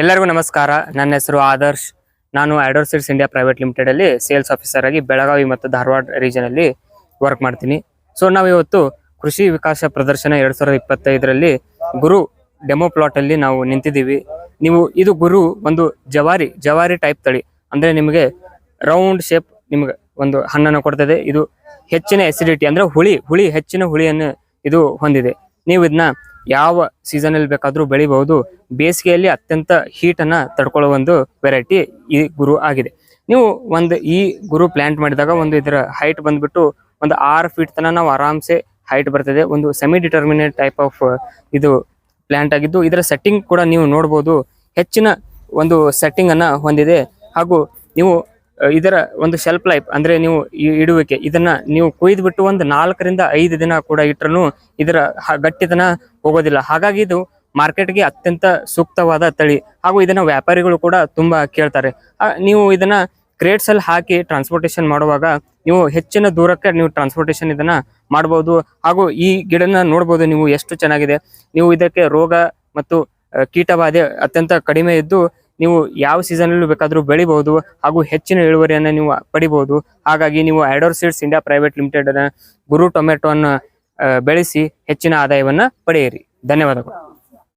ಎಲ್ಲರಿಗೂ ನಮಸ್ಕಾರ. ನನ್ನ ಹೆಸರು ಆದರ್ಶ್. ನಾನು ಸೀಡ್ಸ್ ಇಂಡಿಯಾ ಪ್ರೈವೇಟ್ ಲಿಮಿಟೆಡ್ ಅಲ್ಲಿ ಸೇಲ್ಸ್ ಆಫೀಸರ್ ಆಗಿ ಬೆಳಗಾವಿ ಮತ್ತು ಧಾರವಾಡ ರೀಜನ್ ಅಲ್ಲಿ ವರ್ಕ್ ಮಾಡ್ತೀನಿ. ಸೊ ನಾವು ಇವತ್ತು ಕೃಷಿ ವಿಕಾಸ ಪ್ರದರ್ಶನ ಎರಡ್ ಸಾವಿರದ ಇಪ್ಪತ್ತೈದರಲ್ಲಿ ಗುರು ಡೆಮೋ ಪ್ಲಾಟ್ ಅಲ್ಲಿ ನಾವು ನಿಂತಿದ್ದೀವಿ. ನೀವು, ಇದು ಗುರು ಒಂದು ಜವಾರಿ ಜವಾರಿ ಟೈಪ್ ತಳಿ. ಅಂದ್ರೆ ನಿಮಗೆ ರೌಂಡ್ ಶೇಪ್ ನಿಮ್ಗೆ ಒಂದು ಹಣ್ಣನ್ನು ಕೊಡ್ತದೆ. ಇದು ಹೆಚ್ಚಿನ ಎಸಿಡಿಟಿ ಅಂದ್ರೆ ಹುಳಿ ಹುಳಿ, ಹೆಚ್ಚಿನ ಹುಳಿಯನ್ನು ಇದು ಹೊಂದಿದೆ. ನೀವು ಇದನ್ನ ಯಾವ ಸೀಸನ್ ಅಲ್ಲಿ ಬೇಕಾದ್ರೂ ಬೆಳಿಬಹುದು. ಬೇಸಿಗೆಯಲ್ಲಿ ಅತ್ಯಂತ ಹೀಟ್ ಅನ್ನ ತಡ್ಕೊಳ್ಳೋ ಒಂದು ವೆರೈಟಿ ಈ ಗುರು ಆಗಿದೆ. ನೀವು ಒಂದು ಈ ಗುರು ಪ್ಲಾಂಟ್ ಮಾಡಿದಾಗ ಒಂದು ಇದರ ಹೈಟ್ ಬಂದ್ಬಿಟ್ಟು ಒಂದು ಆರು ಫೀಟ್ ತನ ನಾವು ಆರಾಮ್ಸೆ ಹೈಟ್ ಬರ್ತದೆ. ಒಂದು ಸೆಮಿ ಡಿಟರ್ಮಿನೇಟ್ ಟೈಪ್ ಆಫ್ ಇದು ಪ್ಲಾಂಟ್ ಆಗಿದ್ದು ಇದರ ಸೆಟ್ಟಿಂಗ್ ಕೂಡ ನೀವು ನೋಡಬಹುದು ಹೆಚ್ಚಿನ ಒಂದು ಸೆಟ್ಟಿಂಗ್ ಅನ್ನ ಹೊಂದಿದೆ. ಹಾಗೂ ನೀವು ಇದರ ಒಂದು ಶೆಲ್ಫ್ ಲೈಫ್ ಅಂದ್ರೆ ನೀವು ಇಡುವಿಕೆ, ಇದನ್ನ ನೀವು ಕುಯ್ದು ಬಿಟ್ಟು ಒಂದು ನಾಲ್ಕರಿಂದ ಐದು ದಿನ ಕೂಡ ಇಟ್ಟರೂ ಇದರ ಗಟ್ಟಿತನ ಹೋಗೋದಿಲ್ಲ. ಹಾಗಾಗಿ ಇದು ಮಾರ್ಕೆಟ್ಗೆ ಅತ್ಯಂತ ಸೂಕ್ತವಾದ ತಳಿ. ಹಾಗೂ ಇದನ್ನ ವ್ಯಾಪಾರಿಗಳು ಕೂಡ ತುಂಬಾ ಕೇಳ್ತಾರೆ. ನೀವು ಇದನ್ನ ಕ್ರೇಟ್ಸ್ ಅಲ್ಲಿ ಹಾಕಿ ಟ್ರಾನ್ಸ್ಪೋರ್ಟೇಷನ್ ಮಾಡುವಾಗ ನೀವು ಹೆಚ್ಚಿನ ದೂರಕ್ಕೆ ನೀವು ಟ್ರಾನ್ಸ್ಪೋರ್ಟೇಷನ್ ಇದನ್ನ ಮಾಡಬಹುದು ಹಾಗೂ ಈ ಗಿಡನ ನೋಡಬಹುದು ನೀವು ಎಷ್ಟು ಚೆನ್ನಾಗಿದೆ. ನೀವು ಇದಕ್ಕೆ ರೋಗ ಮತ್ತು ಕೀಟಬಾಧೆ ಅತ್ಯಂತ ಕಡಿಮೆ ಇದ್ದು ನೀವು ಯಾವ ಸೀಸನ್ ಅಲ್ಲೂ ಬೇಕಾದ್ರೂ ಬೆಳಿಬಹುದು ಹಾಗೂ ಹೆಚ್ಚಿನ ಇಳುವರಿಯನ್ನ ನೀವು ಪಡಿಬಹುದು. ಹಾಗಾಗಿ ನೀವು ಐಡೋರ್ seeds India private limited Guru tomato ಬೆಳೆಸಿ ಹೆಚ್ಚಿನ ಆದಾಯವನ್ನ ಪಡೆಯಿರಿ. ಧನ್ಯವಾದಗಳು.